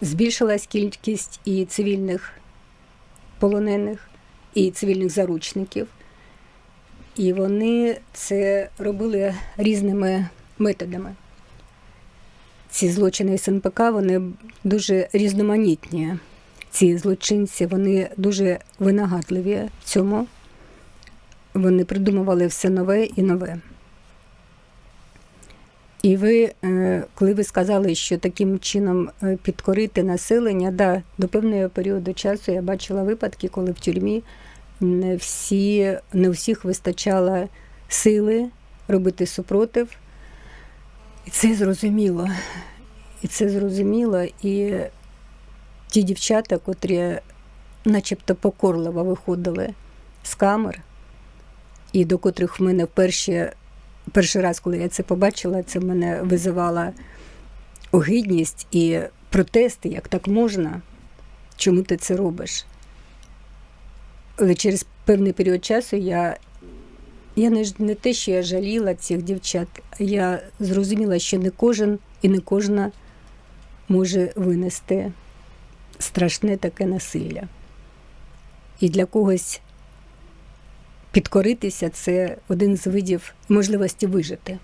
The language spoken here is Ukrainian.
Збільшилась кількість і цивільних полонених, і цивільних заручників. І вони це робили різними методами. Ці злочини СНПК вони дуже різноманітні. Ці злочинці вони дуже винагадливі в цьому. Вони придумували все нове і нове. І ви, е, коли ви сказали, що таким чином е, підкорити населення, да, до певного періоду часу я бачила випадки, коли в тюрмі не всі, не всіх вистачало сили робити супротив. І це зрозуміло. І це зрозуміло. І ті дівчата, котрі начебто покорливо виходили з камер, і до котрих в мене вперше, перший раз, коли я це побачила, це мене визивала огидність і протести, як так можна, чому ти це робиш. Але через певний період часу я, я не, не те, що я жаліла цих дівчат, я зрозуміла, що не кожен і не кожна може винести страшне таке насилля. І для когось підкоритися це один з видів можливості вижити.